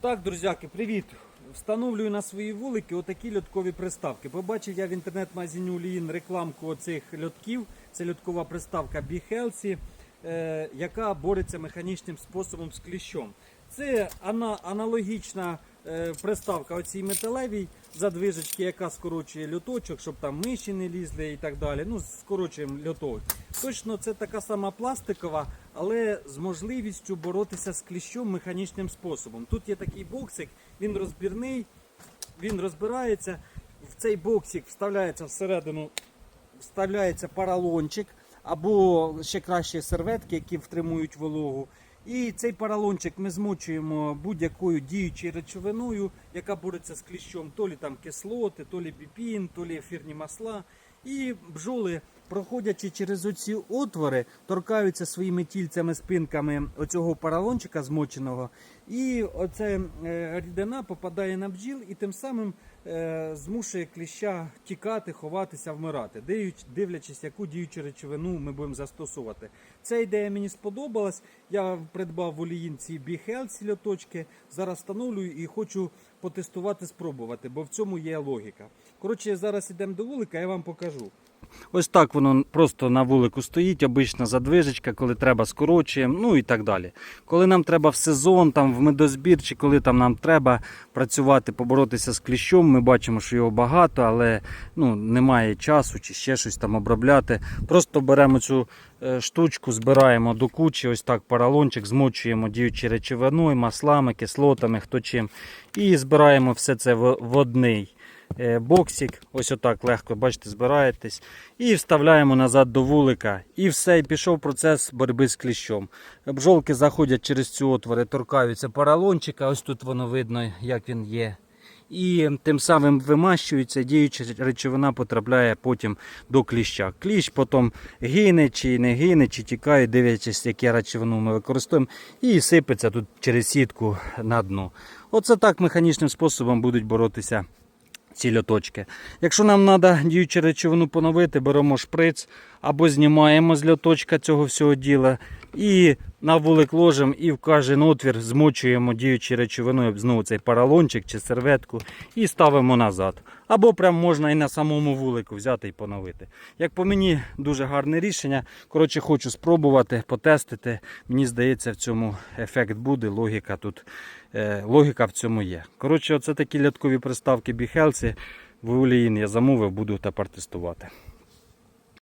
Так, друзяки, привіт! Встановлюю на свої вулики отакі льоткові приставки. Побачив я в інтернет-магазині Уліїн рекламку оцих льотків. Це льоткова приставка е, яка бореться механічним способом з кліщом. Це ана- аналогічна приставка оцій металевій задвижечки, яка скорочує льоточок, щоб там миші не лізли і так далі. Ну, скорочуємо льоток. Точно це така сама пластикова, але з можливістю боротися з кліщом механічним способом. Тут є такий боксик, він розбірний, він розбирається. В цей боксик вставляється всередину, вставляється поролончик або ще краще серветки, які втримують вологу. І цей поролончик ми змочуємо будь-якою діючою речовиною, яка бореться з кліщом, то лі там кислоти, то лі біпін, то лі ефірні масла. І бджоли, проходячи через оці отвори, торкаються своїми тільцями, спинками оцього поролончика змоченого. І оця е, рідина попадає на бджіл і тим самим е, змушує кліща тікати, ховатися, вмирати, дивлячись- яку діючу речовину ми будемо застосовувати. Ця ідея мені сподобалась. Я придбав в оліїнці Healthy льоточки. Зараз встановлюю і хочу потестувати, спробувати, бо в цьому є логіка. Коротше, зараз йдемо до вулика, я вам покажу. Ось так воно просто на вулику стоїть, обична задвижечка, коли треба скорочуємо, ну і так далі. Коли нам треба в сезон, там в медозбір, чи коли там нам треба працювати, поборотися з кліщом, ми бачимо, що його багато, але ну, немає часу чи ще щось там обробляти. Просто беремо цю е, штучку, збираємо до кучі, ось так поролончик, змочуємо діючі речовиною, маслами, кислотами, хто чим. І збираємо все це в, одний боксик. Ось отак легко, бачите, збираєтесь. І вставляємо назад до вулика. І все, і пішов процес боротьби з кліщом. Бжолки заходять через ці отвори, торкаються поролончика. Ось тут воно видно, як він є. І тим самим вимащується, діюча речовина потрапляє потім до кліща. Кліщ потім гине чи не гине, чи тікає, дивлячись, яку речовину ми використовуємо, і сипеться тут через сітку на дно. Оце так механічним способом будуть боротися ці льоточки. Якщо нам треба діючу речовину поновити, беремо шприц або знімаємо з льоточка цього всього діла і на вулик ложимо і в кожен отвір змочуємо діючою речовиною знову цей поролончик чи серветку і ставимо назад. Або прям можна і на самому вулику взяти і поновити. Як по мені, дуже гарне рішення. Коротше, хочу спробувати, потестити. Мені здається, в цьому ефект буде. Логіка тут е, логіка в цьому є. Коротше, оце такі ляткові приставки Behelse. В Уліїн я замовив, буду тепер тестувати.